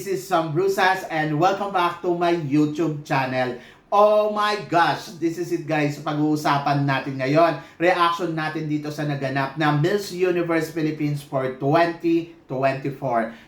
This is Sam Brusas and welcome back to my YouTube channel. Oh my gosh! This is it guys, pag-uusapan natin ngayon. Reaction natin dito sa naganap na Miss Universe Philippines for 2024.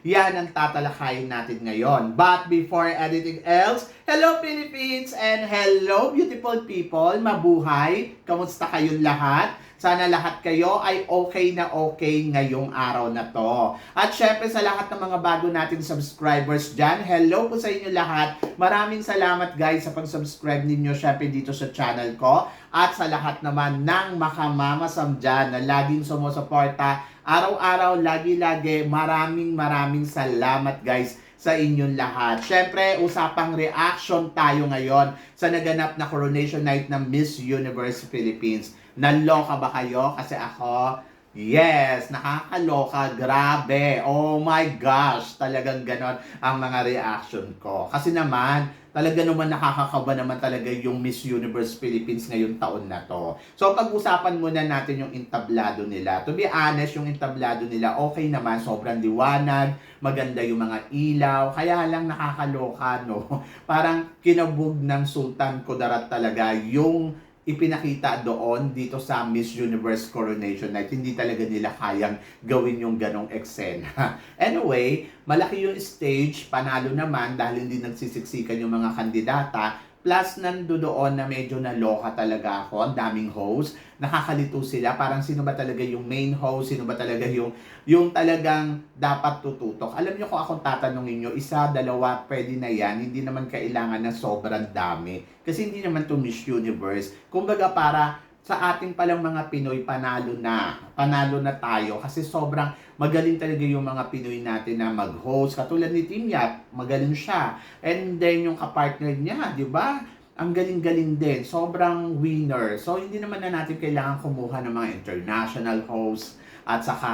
Yan ang tatalakayin natin ngayon. But before anything else, hello Philippines and hello beautiful people! Mabuhay! Kamusta kayong lahat? Sana lahat kayo ay okay na okay ngayong araw na to. At syempre sa lahat ng mga bago nating subscribers dyan, hello po sa inyo lahat. Maraming salamat guys sa pag-subscribe ninyo syempre dito sa channel ko. At sa lahat naman ng makamamasam dyan na laging sumusuporta. Araw-araw, lagi-lagi, maraming maraming salamat guys sa inyong lahat. Syempre, usapang reaction tayo ngayon sa naganap na coronation night ng Miss Universe Philippines. Naloka ba kayo? Kasi ako, yes, nakakaloka, grabe. Oh my gosh, talagang ganon ang mga reaction ko. Kasi naman, talaga naman nakakakaba naman talaga yung Miss Universe Philippines ngayong taon na to. So pag-usapan muna natin yung entablado nila. To be honest, yung entablado nila okay naman, sobrang liwanag, maganda yung mga ilaw, kaya lang nakakaloka no. Parang kinabog ng Sultan Kudarat talaga yung ipinakita doon dito sa Miss Universe Coronation Night. Hindi talaga nila kayang gawin yung ganong eksena. anyway, malaki yung stage, panalo naman dahil hindi nagsisiksikan yung mga kandidata. Plus, nando doon na medyo naloka talaga ako. Ang daming host. Nakakalito sila. Parang sino ba talaga yung main host? Sino ba talaga yung, yung talagang dapat tututok? Alam niyo kung akong tatanungin nyo, isa, dalawa, pwede na yan. Hindi naman kailangan na sobrang dami. Kasi hindi naman to Miss Universe. Kumbaga para sa ating palang mga Pinoy, panalo na. Panalo na tayo. Kasi sobrang magaling talaga yung mga Pinoy natin na mag-host. Katulad ni Tim Yap, magaling siya. And then yung kapartner niya, di ba? Ang galing-galing din. Sobrang winner. So, hindi naman na natin kailangan kumuha ng mga international hosts at saka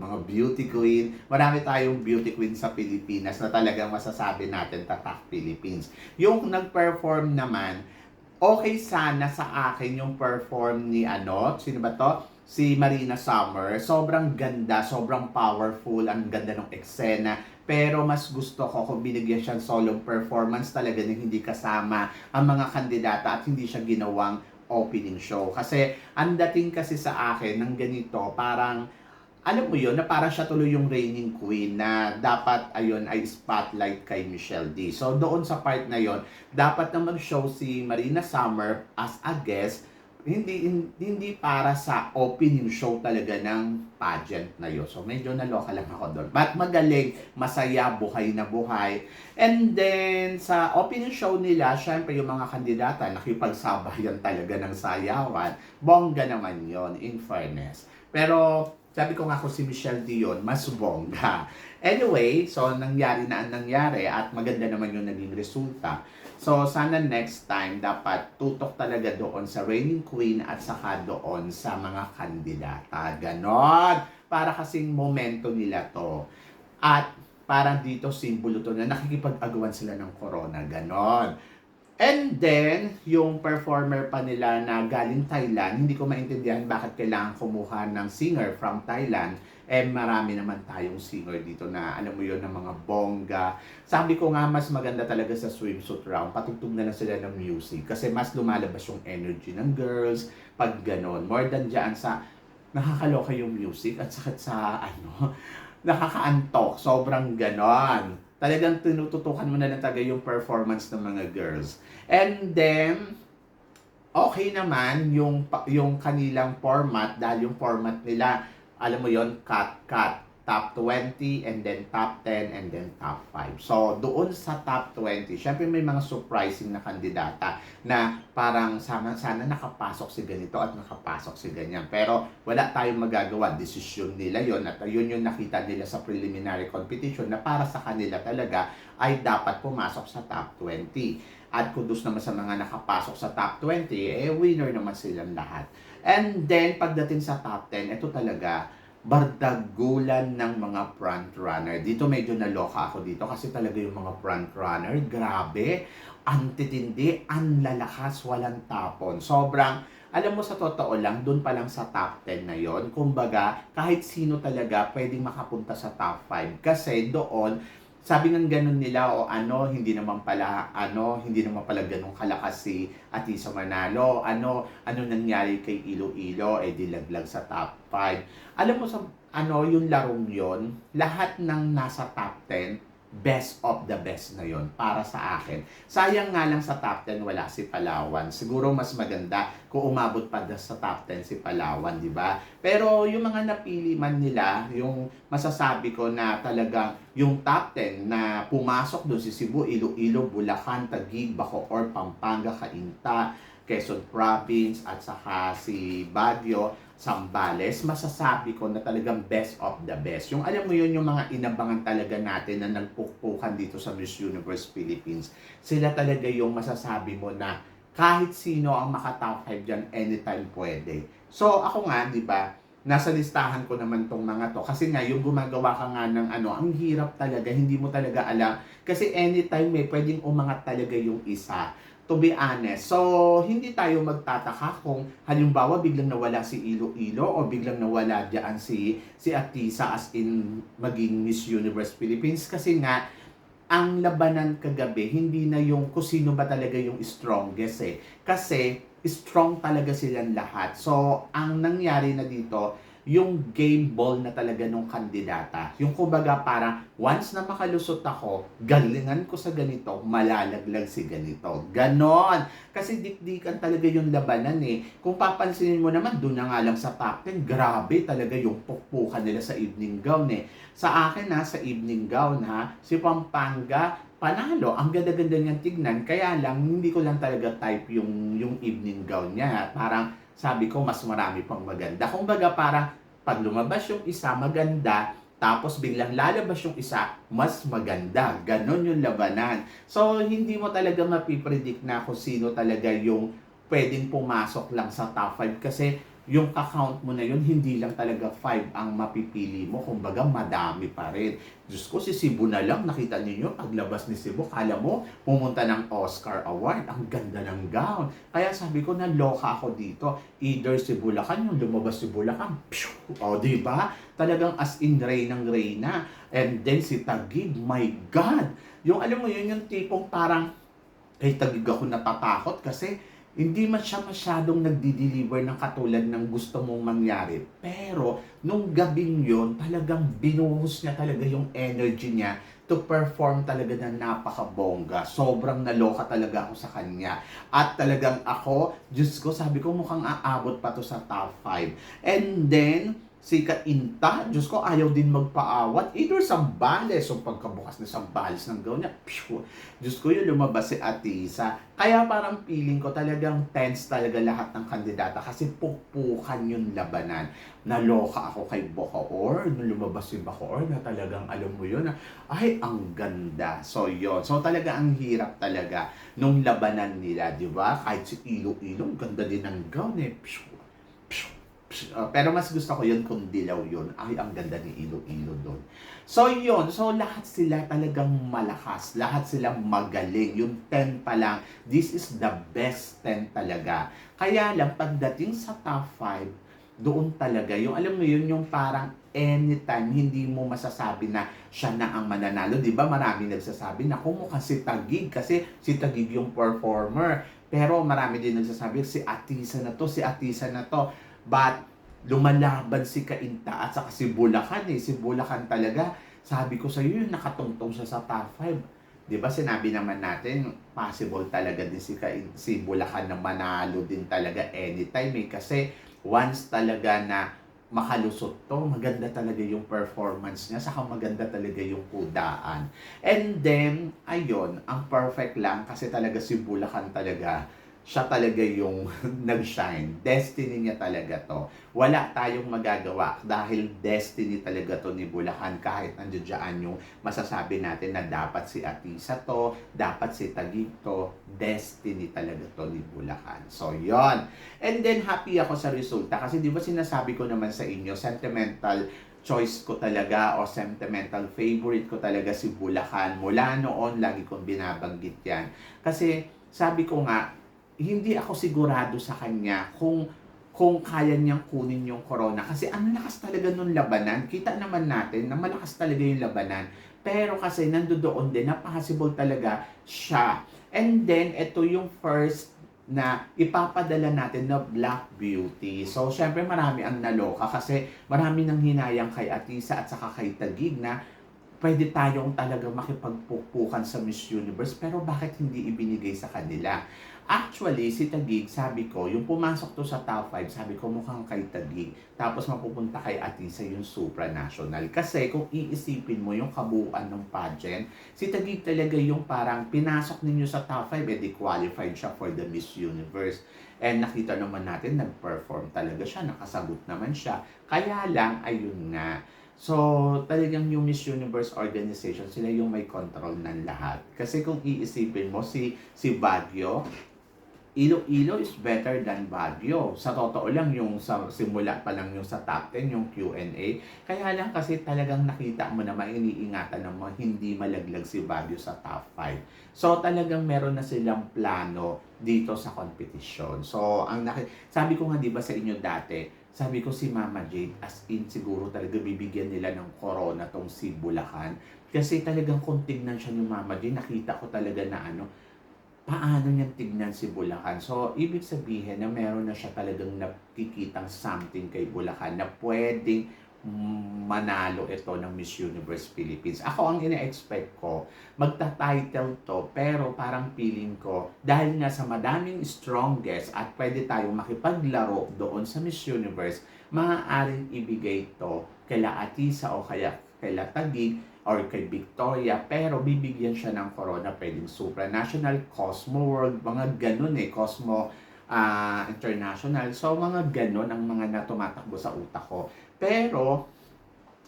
mga beauty queen. Marami tayong beauty queen sa Pilipinas na talagang masasabi natin tatak Philippines. Yung nag-perform naman, okay sana sa akin yung perform ni ano, sino ba to? Si Marina Summer. Sobrang ganda, sobrang powerful, ang ganda ng eksena. Pero mas gusto ko kung binigyan siyang solo performance talaga na hindi kasama ang mga kandidata at hindi siya ginawang opening show. Kasi ang dating kasi sa akin ng ganito, parang alam mo yun, na parang siya tuloy yung reigning queen na dapat, ayun, ay spotlight kay Michelle D. So, doon sa part na yon dapat na mag-show si Marina Summer as a guest, hindi, hindi para sa opening show talaga ng pageant na yun. So, medyo naloka lang ako doon. But magaling, masaya, buhay na buhay. And then, sa opening show nila, syempre yung mga kandidata, nakipagsabayan talaga ng sayawan. Bongga naman yon in fairness. Pero, sabi ko nga kung si Michelle Dion, mas bongga. Anyway, so nangyari na ang nangyari at maganda naman yung naging resulta. So sana next time dapat tutok talaga doon sa reigning queen at saka doon sa mga kandidata. Ganon. Para kasing momento nila to. At parang dito simbolo to na nakikipag-agawan sila ng corona. Ganon. And then, yung performer pa nila na galing Thailand, hindi ko maintindihan bakit kailangan kumuha ng singer from Thailand. Eh, marami naman tayong singer dito na, alam mo yon ng mga bongga. Sabi ko nga, mas maganda talaga sa swimsuit round. Patugtog na lang sila ng music. Kasi mas lumalabas yung energy ng girls pag ganon. More than dyan sa nakakaloka yung music at saka sa, ano, nakakaantok. Sobrang ganon talagang tinututukan mo na lang talaga yung performance ng mga girls. And then, okay naman yung, yung kanilang format dahil yung format nila, alam mo yon cut-cut top 20 and then top 10 and then top 5. So, doon sa top 20, syempre may mga surprising na kandidata na parang sana, sana nakapasok si ganito at nakapasok si ganyan. Pero wala tayong magagawa. Desisyon nila yon at yun yung nakita nila sa preliminary competition na para sa kanila talaga ay dapat pumasok sa top 20. At kudos naman sa mga nakapasok sa top 20, eh winner naman silang lahat. And then, pagdating sa top 10, ito talaga, bardagulan ng mga front runner. Dito medyo naloka ako dito kasi talaga yung mga front runner, grabe, ang titindi, ang lalakas, walang tapon. Sobrang alam mo sa totoo lang, doon pa lang sa top 10 na yon kumbaga, kahit sino talaga pwedeng makapunta sa top 5. Kasi doon, sabi ng ganun nila o ano, hindi naman pala, ano, hindi naman pala ganun kalakas si Atisa Manalo. Ano, ano nangyari kay Iloilo, eh dilaglag sa top 5. Alam mo sa, ano, yung larong yon lahat ng nasa top 10, best of the best na yon para sa akin. Sayang nga lang sa top 10 wala si Palawan. Siguro mas maganda kung umabot pa sa top 10 si Palawan, di ba? Pero yung mga napili man nila, yung masasabi ko na talagang yung top 10 na pumasok doon si Cebu, Iloilo, Bulacan, Taguig, Bacoor, Pampanga, Cainta, Quezon Province at saka si Baguio, Sambales, masasabi ko na talagang best of the best. Yung alam mo yun, yung mga inabangan talaga natin na nagpukpukan dito sa Miss Universe Philippines, sila talaga yung masasabi mo na kahit sino ang maka-top 5 dyan, anytime pwede. So ako nga, di ba, nasa listahan ko naman tong mga to. Kasi nga, yung gumagawa ka nga ng ano, ang hirap talaga, hindi mo talaga alam. Kasi anytime may pwedeng umangat talaga yung isa to be honest. So, hindi tayo magtataka kung halimbawa biglang nawala si Iloilo o biglang nawala diyan si si Atisa as in maging Miss Universe Philippines kasi nga ang labanan kagabi hindi na yung kung sino ba talaga yung strongest eh. Kasi strong talaga silang lahat. So, ang nangyari na dito, yung game ball na talaga nung kandidata. Yung kumbaga parang once na makalusot ako, galingan ko sa ganito, malalaglag si ganito. Ganon. Kasi dikdikan talaga yung labanan eh. Kung papansinin mo naman, doon na nga lang sa top 10, grabe talaga yung pukpukan nila sa evening gown eh. Sa akin ha, sa evening gown ha, si Pampanga, panalo. Ang ganda-ganda niyang tignan. Kaya lang, hindi ko lang talaga type yung, yung evening gown niya. Parang, sabi ko, mas marami pang maganda. Kung baga, parang, pag lumabas yung isa, maganda. Tapos biglang lalabas yung isa, mas maganda. Ganon yung labanan. So, hindi mo talaga mapipredict na kung sino talaga yung pwedeng pumasok lang sa top 5 kasi yung ka-count mo na yun, hindi lang talaga 5 ang mapipili mo. Kumbaga, madami pa rin. Diyos ko, si Cebu na lang, nakita niyo paglabas ni Cebu, kala mo, pumunta ng Oscar Award. Ang ganda ng gown. Kaya sabi ko, naloka ako dito. Either si Bulacan, yung lumabas si Bulacan. Phew! O, di ba? Talagang as in Ray ng Reyna. And then si Tagig, my God! Yung alam mo yun, yung tipong parang, kay Tagig ako natatakot kasi hindi man siya masyadong nagdi-deliver ng katulad ng gusto mong mangyari. Pero, nung gabing yon talagang binuhos niya talaga yung energy niya to perform talaga na napakabongga. Sobrang naloka talaga ako sa kanya. At talagang ako, Diyos ko, sabi ko mukhang aabot pa to sa top 5. And then, si Kainta, Diyos ko, ayaw din magpaawat. Either Sambales, o pagkabukas na Sambales ng gawin niya, phew, Diyos ko, yung lumabas si Atisa. Kaya parang feeling ko talagang tense talaga lahat ng kandidata kasi pukpukan yung labanan. Naloka ako kay Bacoor, nung lumabas si Bacoor na talagang alam mo yun, na, ay, ang ganda. So, yon So, talaga ang hirap talaga nung labanan nila, di ba? Kahit si Ilo-Ilo, ganda din ng gown eh. Phew, Uh, pero mas gusto ko yun kung dilaw yun. Ay, ang ganda ni Ilo-Ilo doon. So, yun. So, lahat sila talagang malakas. Lahat sila magaling. Yung 10 pa lang, this is the best 10 talaga. Kaya lang, pagdating sa top 5, doon talaga, yung alam mo yun, yung parang anytime, hindi mo masasabi na siya na ang mananalo. Di ba marami nagsasabi na kumukhang si Tagig kasi si Tagig yung performer. Pero marami din nagsasabi, si Atisa na to, si Atisa na to But, lumalaban si Kainta at saka si Bulacan eh. Si Bulacan talaga, sabi ko sa iyo, nakatungtong siya sa top 5. 'Di ba sinabi naman natin, possible talaga din si, Kain, si Bulacan na manalo din talaga anytime eh. Kasi once talaga na makalusot to, maganda talaga yung performance niya, saka maganda talaga yung kudaan. And then, ayun, ang perfect lang kasi talaga si Bulacan talaga siya talaga yung nag-shine. Destiny niya talaga to. Wala tayong magagawa dahil destiny talaga to ni Bulacan kahit nandiyan yung masasabi natin na dapat si Atisa to, dapat si Tagig to, destiny talaga to ni Bulacan. So, yon And then, happy ako sa resulta kasi di ba sinasabi ko naman sa inyo, sentimental choice ko talaga o sentimental favorite ko talaga si Bulacan. Mula noon, lagi kong binabanggit yan. Kasi, sabi ko nga, hindi ako sigurado sa kanya kung kung kaya niyang kunin yung corona kasi ang lakas talaga nung labanan. Kita naman natin na malakas talaga yung labanan. Pero kasi nandoon din na possible talaga siya. And then ito yung first na ipapadala natin na Black Beauty. So, syempre marami ang naloka kasi marami nang hinayang kay Atisa at saka kay Tagig na pwede tayong talaga makipagpukpukan sa Miss Universe pero bakit hindi ibinigay sa kanila? Actually, si Tagig, sabi ko, yung pumasok to sa top 5, sabi ko mukhang kay Tagig. Tapos mapupunta kay Atisa yung supranational. Kasi kung iisipin mo yung kabuuan ng pageant, si Tagig talaga yung parang pinasok ninyo sa top 5, edi qualified siya for the Miss Universe. And nakita naman natin, nag-perform talaga siya, nakasagot naman siya. Kaya lang, ayun nga, So, talagang yung Miss Universe organization, sila yung may control ng lahat. Kasi kung iisipin mo, si, si Baguio, Iloilo is better than Baguio. Sa totoo lang, yung sa simula pa lang yung sa top 10, yung Q&A. Kaya lang kasi talagang nakita mo na iniingatan ng mga hindi malaglag si Baguio sa top 5. So talagang meron na silang plano dito sa competition. So ang naki- sabi ko nga 'di ba sa inyo dati, sabi ko si Mama Jade as in siguro talaga bibigyan nila ng corona tong si Bulacan kasi talagang kung tignan siya ni Mama Jade, nakita ko talaga na ano, paano niyang tignan si Bulacan. So, ibig sabihin na meron na siya talagang nakikitang something kay Bulacan na pwedeng manalo ito ng Miss Universe Philippines. Ako ang ina-expect ko, magta-title to, pero parang feeling ko, dahil nga sa madaming strongest at pwede tayong makipaglaro doon sa Miss Universe, maaaring ibigay to kila Atisa o kaya kila Tagig or kay Victoria, pero bibigyan siya ng corona, pwedeng supranational, Cosmo World, mga ganun eh, Cosmo ah, International. So, mga ganun ang mga na tumatakbo sa utak ko. Pero,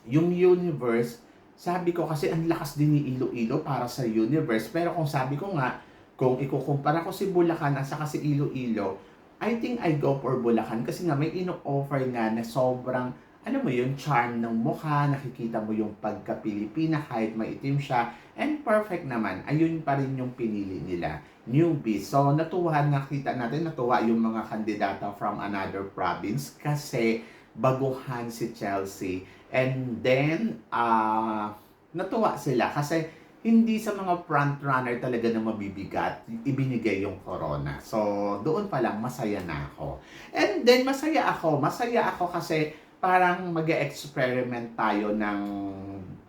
yung universe, sabi ko kasi ang lakas din ni Iloilo para sa universe. Pero kung sabi ko nga, kung ikukumpara ko si Bulacan at saka si Iloilo, I think I go for Bulacan kasi nga may ino-offer nga na sobrang alam mo yun, charm ng mukha, nakikita mo yung pagka-Pilipina kahit maitim siya, and perfect naman, ayun pa rin yung pinili nila, newbies. So, natuwa, nakita natin, natuwa yung mga kandidata from another province kasi baguhan si Chelsea. And then, ah natuwa sila kasi hindi sa mga front runner talaga na mabibigat, ibinigay yung corona. So, doon pa lang masaya na ako. And then, masaya ako. Masaya ako kasi parang mag experiment tayo ng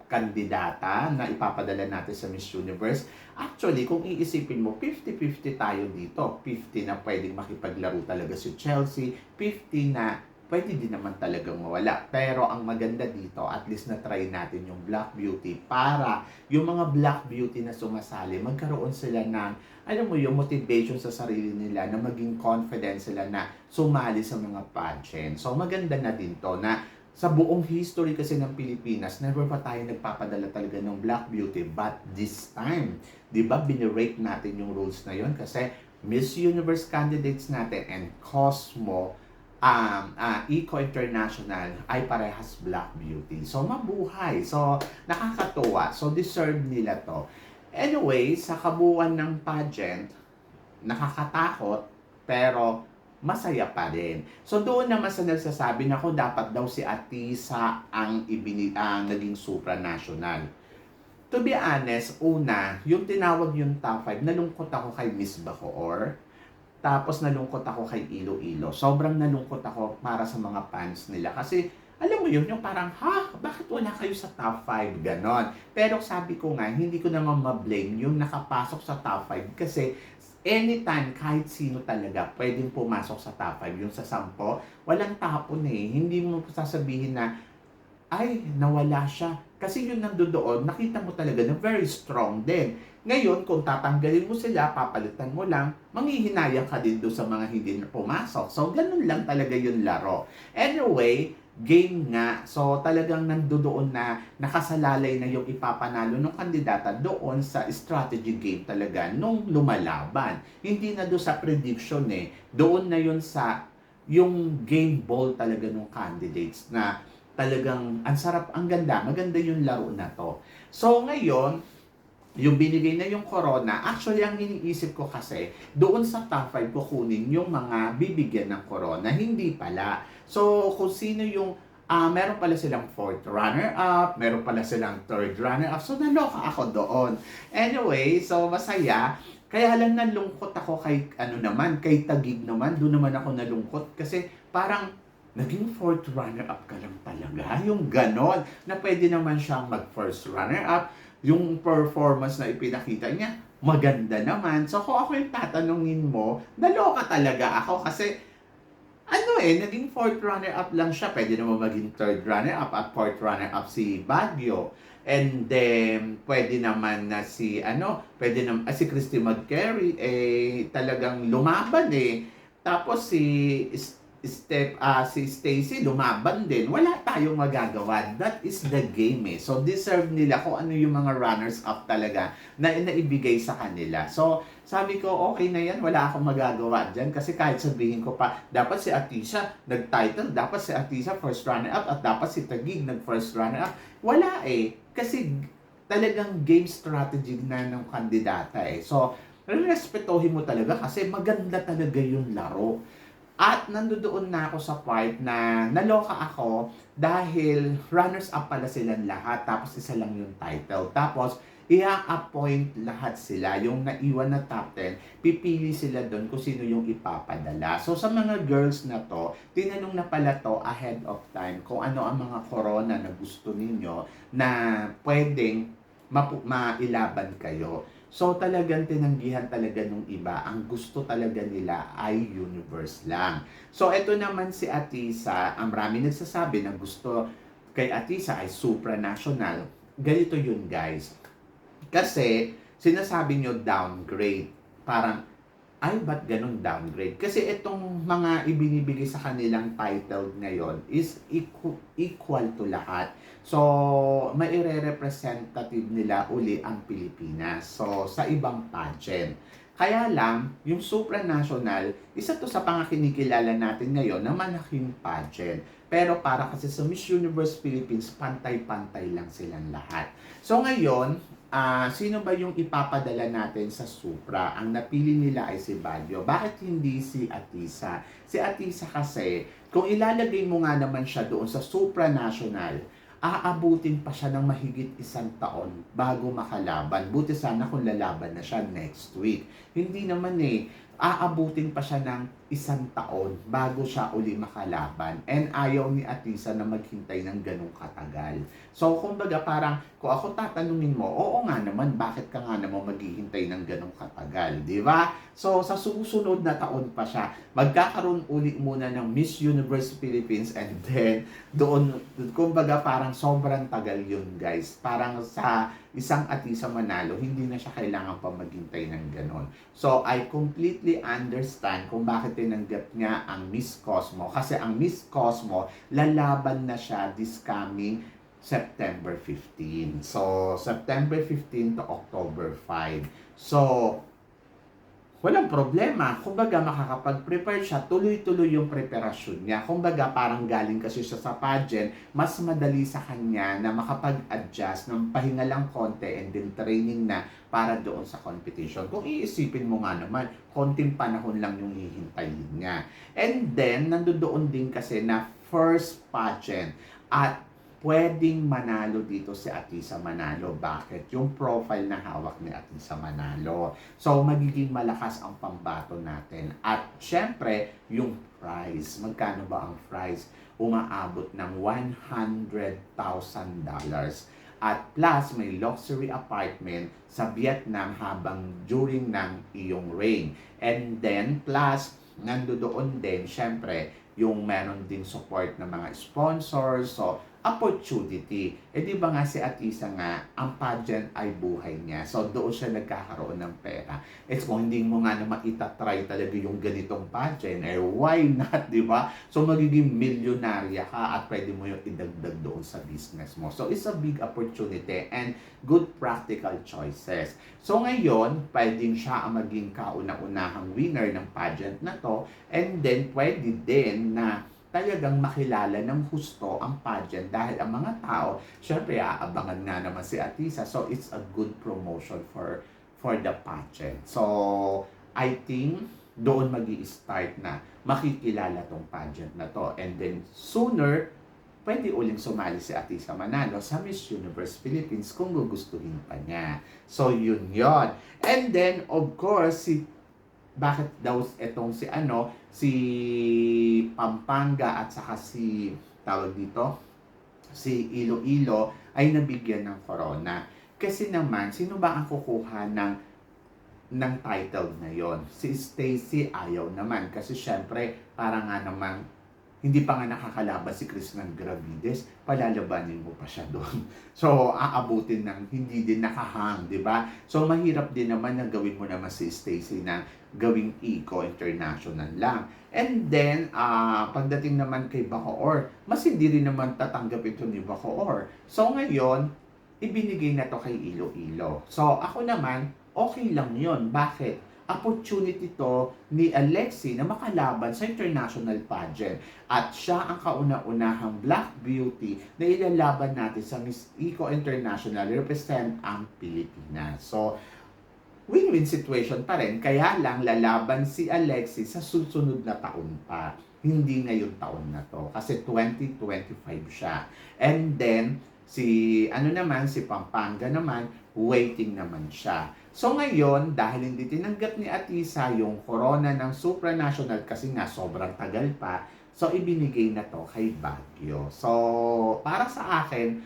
kandidata na ipapadala natin sa Miss Universe. Actually, kung iisipin mo, 50-50 tayo dito. 50 na pwedeng makipaglaro talaga si Chelsea, 50 na pwede din naman talagang mawala. Pero ang maganda dito, at least na try natin yung Black Beauty para yung mga Black Beauty na sumasali, magkaroon sila ng, alam mo yung motivation sa sarili nila na maging confident sila na sumali sa mga pageant. So maganda na din to na sa buong history kasi ng Pilipinas, never pa tayo nagpapadala talaga ng Black Beauty. But this time, di ba, binirate natin yung rules na yon kasi Miss Universe candidates natin and Cosmo um, uh, Eco International ay parehas Black Beauty. So, mabuhay. So, nakakatuwa. So, deserve nila to. Anyway, sa kabuuan ng pageant, nakakatakot, pero masaya pa rin. So, doon naman sa nagsasabi na ako, dapat daw si Atisa ang, ibini, ang naging supranational. To be honest, una, yung tinawag yung top 5, nalungkot ako kay Miss Bacoor. Tapos nalungkot ako kay Iloilo. Sobrang nalungkot ako para sa mga fans nila. Kasi alam mo yun, yung parang, ha, bakit wala kayo sa top 5? Ganon. Pero sabi ko nga, hindi ko naman ma-blame yung nakapasok sa top 5 kasi anytime, kahit sino talaga, pwedeng pumasok sa top 5. Yung sa 10, walang tapon eh. Hindi mo sasabihin na, ay, nawala siya. Kasi yun nandoon, nakita mo talaga na very strong din. Ngayon, kung tatanggalin mo sila, papalitan mo lang, manghihinayang ka din doon sa mga hindi na pumasok. So, ganun lang talaga yung laro. Anyway, game nga. So, talagang nandoon na nakasalalay na yung ipapanalo ng kandidata doon sa strategy game talaga nung lumalaban. Hindi na doon sa prediction eh. Doon na yun sa yung game ball talaga ng candidates na talagang ang sarap, ang ganda, maganda yung laro na to. So ngayon, yung binigay na yung corona, actually ang iniisip ko kasi, doon sa top 5 ko kunin yung mga bibigyan ng corona, hindi pala. So, kung sino yung, ah meron pala silang fourth runner-up, meron pala silang third runner-up, so naloka ako doon. Anyway, so masaya. Kaya lang nalungkot ako kay, ano naman, kay Tagig naman, doon naman ako nalungkot kasi parang naging fourth runner-up ka lang talaga. Yung ganon, na pwede naman siyang mag-first runner-up, yung performance na ipinakita niya, maganda naman. So kung ako yung tatanungin mo, naloka talaga ako kasi ano eh, naging fourth runner-up lang siya. Pwede naman maging third runner-up at fourth runner-up si Baguio. And then, pwede naman na si, ano, pwede naman, ah, si Christy McCary, eh, talagang lumaban eh. Tapos si Step, ah, si Stacy lumaban din. Wala tayong magagawa. That is the game eh. So, deserve nila kung ano yung mga runners-up talaga na naibigay sa kanila. So, sabi ko, okay na yan. Wala akong magagawa dyan. Kasi kahit sabihin ko pa, dapat si Atisha nag-title, dapat si Atisha first runner-up, at dapat si Tagig nag-first runner-up. Wala eh. Kasi talagang game strategy na ng kandidata eh. So, respetuhin mo talaga kasi maganda talaga yung laro. At nandoon na ako sa part na naloka ako dahil runners-up pala silang lahat tapos isa lang yung title. Tapos i-appoint lahat sila. Yung naiwan na top 10, pipili sila doon kung sino yung ipapadala. So sa mga girls na to, tinanong na pala to ahead of time kung ano ang mga corona na gusto ninyo na pwedeng mailaban kayo. So talagang tinanggihan talaga nung iba. Ang gusto talaga nila ay universe lang. So ito naman si Atisa, ang marami nagsasabi na gusto kay Atisa ay supranational. Ganito yun guys. Kasi sinasabi nyo downgrade. Parang ay ba't ganun downgrade? Kasi itong mga ibinibigay sa kanilang title ngayon is equal, to lahat. So, maire-representative nila uli ang Pilipinas. So, sa ibang pageant. Kaya lang, yung supranational, isa to sa mga kinikilala natin ngayon na malaking pageant. Pero para kasi sa Miss Universe Philippines, pantay-pantay lang silang lahat. So ngayon, ah sino ba yung ipapadala natin sa Supra? Ang napili nila ay si Baguio. Bakit hindi si Atisa? Si Atisa kasi, kung ilalagay mo nga naman siya doon sa supranational, aabutin pa siya ng mahigit isang taon bago makalaban. Buti sana kung lalaban na siya next week. Hindi naman eh. Aabutin pa siya ng isang taon bago siya uli makalaban. And ayaw ni Atisa na maghintay ng ganong katagal. So, kumbaga parang, kung ako tatanungin mo, oo nga naman, bakit ka nga naman maghihintay ng ganong katagal, di ba? So, sa susunod na taon pa siya, magkakaroon uli muna ng Miss Universe Philippines and then, doon, kumbaga parang sobrang tagal yun, guys. Parang sa isang Atisa Manalo, hindi na siya kailangan pa maghintay ng ganon. So, I completely understand kung bakit tinanggap niya ang Miss Cosmo. Kasi ang Miss Cosmo, lalaban na siya this coming September 15. So, September 15 to October 5. So, walang problema. Kumbaga, makakapag-prepare siya, tuloy-tuloy yung preparasyon niya. Kumbaga, parang galing kasi siya sa pageant, mas madali sa kanya na makapag-adjust ng pahinga lang konti and then training na para doon sa competition. Kung iisipin mo nga naman, konting panahon lang yung hihintayin niya. And then, nandoon din kasi na first pageant at pwedeng manalo dito si Atisa Manalo. Bakit? Yung profile na hawak ni Atisa Manalo. So, magiging malakas ang pambato natin. At, syempre, yung prize. Magkano ba ang prize? Umaabot ng $100,000. At plus, may luxury apartment sa Vietnam habang during ng iyong reign. And then, plus, nandoon din, syempre, yung meron din support ng mga sponsors. So, opportunity. Eh di ba nga si Atisa nga, ang pageant ay buhay niya. So doon siya nagkakaroon ng pera. It's kung hindi mo nga naman itatry talaga yung ganitong pageant, eh why not, di ba? So magiging milyonarya ka at pwede mo yung idagdag doon sa business mo. So it's a big opportunity and good practical choices. So ngayon, pwedeng siya ang maging kauna-unahang winner ng pageant na to and then pwede din na talagang makilala ng husto ang pageant dahil ang mga tao, syempre aabangan nga naman si Atisa. So it's a good promotion for for the pageant. So I think doon mag start na makikilala tong pageant na to. And then sooner, pwede uling sumali si Atisa Manalo sa Miss Universe Philippines kung gugustuhin pa niya. So yun yon. And then of course si bakit daw etong si ano, si Pampanga at saka si tawag dito, si Iloilo ay nabigyan ng corona. Kasi naman, sino ba ang kukuha ng ng title na yon? Si Stacy ayaw naman kasi syempre para nga naman hindi pa nga nakakalaban si Chris ng Gravides, palalabanin mo pa siya doon. So, aabutin ng hindi din nakahang, di ba? So, mahirap din naman na gawin mo naman si Stacy na gawing Eco International lang. And then, ah pagdating naman kay Bacoor, mas hindi rin naman tatanggap ito ni Bacoor. So, ngayon, ibinigay na to kay Iloilo. So, ako naman, okay lang yon Bakit? Opportunity to ni Alexi na makalaban sa international pageant. At siya ang kauna-unahang Black Beauty na ilalaban natin sa Miss Eco International represent ang Pilipinas. So, win-win situation pa rin. Kaya lang lalaban si Alexi sa susunod na taon pa. Hindi ngayon taon na to. Kasi 2025 siya. And then, si ano naman, si Pampanga naman, waiting naman siya. So ngayon, dahil hindi tinanggap ni Atisa yung corona ng supranational kasi nga sobrang tagal pa, so ibinigay na to kay Baguio. So para sa akin,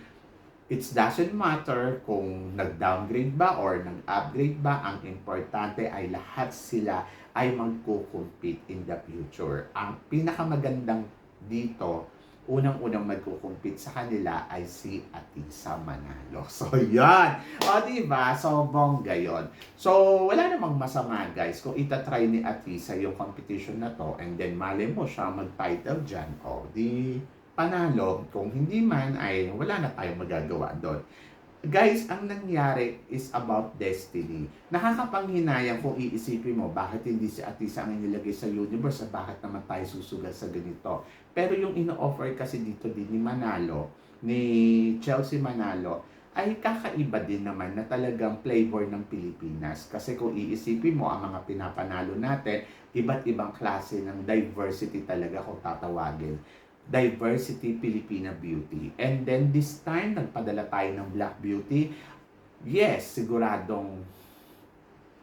it doesn't matter kung nag-downgrade ba or nag-upgrade ba, ang importante ay lahat sila ay magko-compete in the future. Ang pinakamagandang dito, unang-unang magkukumpit sa kanila ay si Atisa Manalo. So, yan. O, diba? So, bongga yon. So, wala namang masama, guys, kung itatry ni Atisa yung competition na to and then mali mo siya mag-title dyan, o, di panalo. Kung hindi man, ay wala na tayong magagawa doon. Guys, ang nangyari is about destiny. Nakakapanghinayang kung iisipin mo, bakit hindi si Atisa ang inilagay sa universe at bakit naman tayo susugal sa ganito. Pero yung ino-offer kasi dito din ni Manalo, ni Chelsea Manalo, ay kakaiba din naman na talagang flavor ng Pilipinas. Kasi kung iisipin mo, ang mga pinapanalo natin, iba't ibang klase ng diversity talaga kung tatawagin. Diversity Filipina Beauty. And then this time, nagpadala tayo ng Black Beauty. Yes, siguradong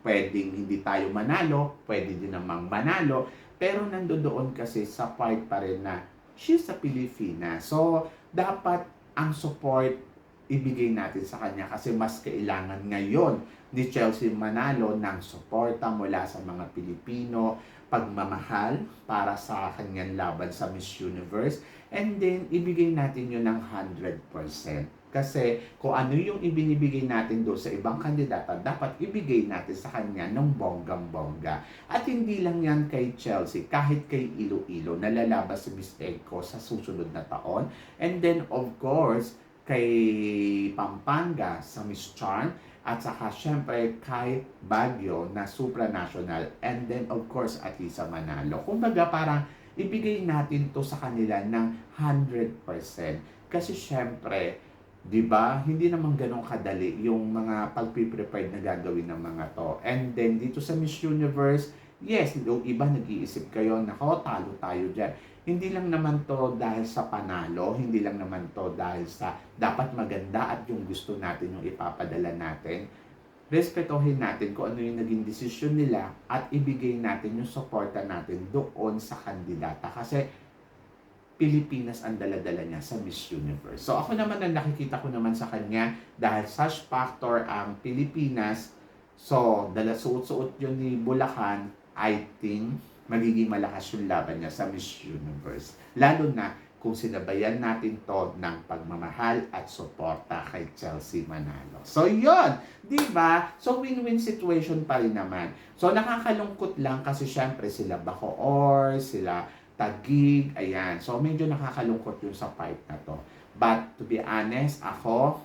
pwedeng hindi tayo manalo, pwede din namang manalo, pero nandoon kasi sa part pa rin na she's a Pilipina. So, dapat ang support ibigay natin sa kanya kasi mas kailangan ngayon ni Chelsea Manalo ng suporta mula sa mga Pilipino, pagmamahal para sa kanyang laban sa Miss Universe, and then ibigay natin yun ng 100%. Kasi kung ano yung ibinibigay natin doon sa ibang kandidata, dapat ibigay natin sa kanya ng bonggang-bongga. At hindi lang yan kay Chelsea, kahit kay Iloilo, nalalabas si Miss Eco sa susunod na taon. And then, of course, kay Pampanga sa Miss Charm, at saka syempre kay Baguio na supranational and then of course Atisa Manalo. Kumbaga parang ibigay natin to sa kanila ng 100% kasi syempre 'di ba? Hindi naman ganun kadali yung mga pagpe-prepared na gagawin ng mga to. And then dito sa Miss Universe, yes, yung iba nag-iisip kayo, nako, talo tayo diyan. Hindi lang naman to dahil sa panalo, hindi lang naman to dahil sa dapat maganda at yung gusto natin yung ipapadala natin. Respetuhin natin kung ano yung naging desisyon nila at ibigay natin yung suporta natin doon sa kandidata. Kasi Pilipinas ang daladala niya sa Miss Universe. So ako naman ang nakikita ko naman sa kanya dahil such factor ang Pilipinas. So dala suot-suot yun ni Bulacan, I think magiging malakas yung laban niya sa Miss Universe. Lalo na kung sinabayan natin to ng pagmamahal at suporta kay Chelsea Manalo. So, yon di ba? So, win-win situation pa rin naman. So, nakakalungkot lang kasi syempre sila Bacoor, sila Tagig, ayan. So, medyo nakakalungkot yung sa part na to. But, to be honest, ako,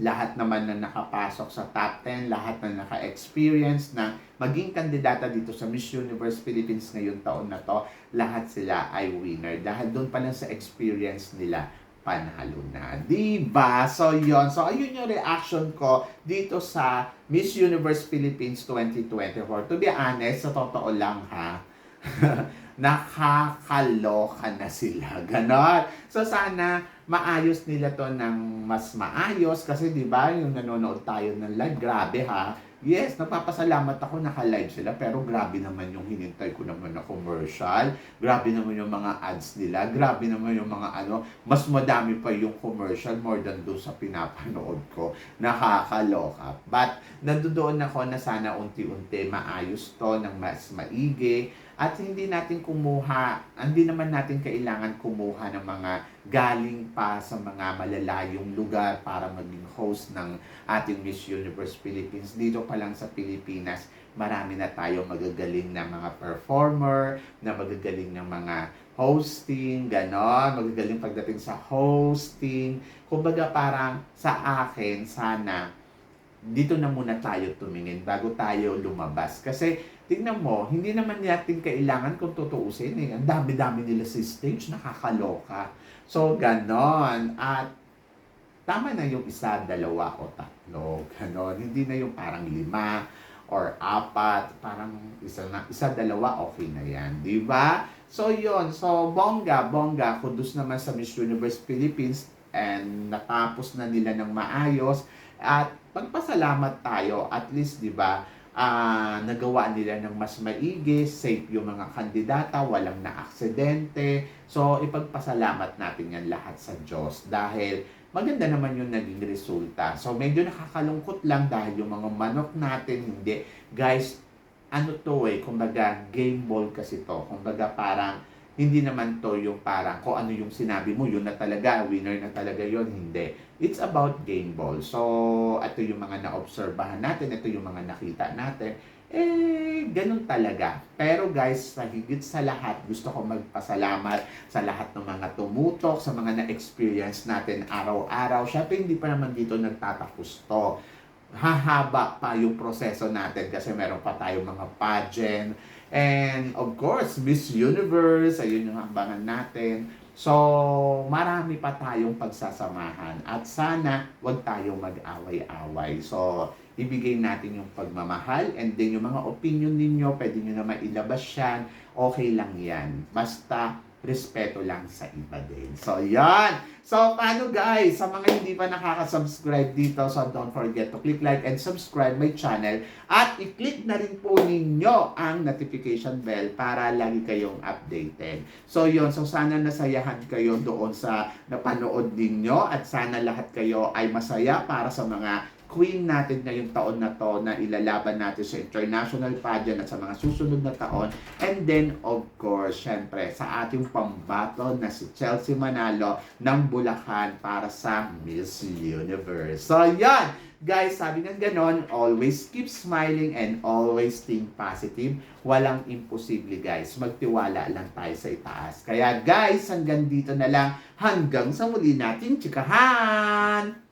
lahat naman na nakapasok sa top 10, lahat na naka-experience na maging kandidata dito sa Miss Universe Philippines ngayon taon na to, lahat sila ay winner. Dahil doon pa lang sa experience nila, panalo na. Diba? So, yon So, ayun yung reaction ko dito sa Miss Universe Philippines 2024. To be honest, sa totoo lang ha, nakakaloka na sila. Ganon. So, sana maayos nila to ng mas maayos kasi 'di ba yung nanonood tayo ng live grabe ha yes nagpapasalamat ako. Naka-live sila pero grabe naman yung hinintay ko naman na commercial. Grabe naman yung mga ads nila. Grabe naman yung mga ano mas madami pa yung commercial more than doon sa pinapanood ko. Nakakaloka. But nandoon ako na sana unti-unti maayos to ng mas maigi at hindi natin kumuha, hindi naman natin kailangan kumuha ng mga galing pa sa mga malalayong lugar para maging host ng ating Miss Universe Philippines. Dito pa lang sa Pilipinas, marami na tayo magagaling na mga performer, na magagaling ng mga hosting, ganon, magagaling pagdating sa hosting. Kumbaga parang sa akin, sana dito na muna tayo tumingin bago tayo lumabas. Kasi tingnan mo, hindi naman natin kailangan kung tutuusin eh. Ang dami-dami nila sa stage, nakakaloka. So, ganon. At tama na yung isa, dalawa o tatlo. Ganon. Hindi na yung parang lima or apat. Parang isa na, isa, dalawa, okay na yan. Di ba? So, yon So, bongga, bongga. Kudus naman sa Miss Universe Philippines and natapos na nila ng maayos. At pagpasalamat tayo, at least, di ba, ah nagawa nila ng mas maigi, safe yung mga kandidata, walang na-aksidente. So, ipagpasalamat natin yan lahat sa Diyos dahil maganda naman yung naging resulta. So, medyo nakakalungkot lang dahil yung mga manok natin, hindi. Guys, ano to eh, kumbaga game ball kasi to. Kumbaga parang hindi naman to yung parang kung ano yung sinabi mo, yun na talaga, winner na talaga yun. Hindi. It's about game ball. So, ito yung mga naobserbahan natin, ito yung mga nakita natin. Eh, ganun talaga. Pero guys, sa higit sa lahat, gusto ko magpasalamat sa lahat ng mga tumutok, sa mga na-experience natin araw-araw. Syempre, hindi pa naman dito nagtatapos to hahaba pa yung proseso natin kasi meron pa tayong mga pageant. And of course, Miss Universe, ayun yung hambangan natin. So, marami pa tayong pagsasamahan. At sana, wag tayong mag-away-away. So, ibigay natin yung pagmamahal and then yung mga opinion ninyo, pwede nyo na mailabas yan. Okay lang yan. Basta, respeto lang sa iba din. So, yan. So, paano guys? Sa mga hindi pa nakaka-subscribe dito, so don't forget to click like and subscribe my channel. At i-click na rin po ninyo ang notification bell para lagi kayong updated. So, yon So, sana nasayahan kayo doon sa napanood ninyo at sana lahat kayo ay masaya para sa mga queen natin ngayong taon na to na ilalaban natin sa international pageant at sa mga susunod na taon. And then, of course, syempre, sa ating pambato na si Chelsea Manalo ng Bulacan para sa Miss Universe. So, yan! Guys, sabi ng ganon, always keep smiling and always think positive. Walang imposible, guys. Magtiwala lang tayo sa itaas. Kaya, guys, hanggang dito na lang. Hanggang sa muli nating chikahan!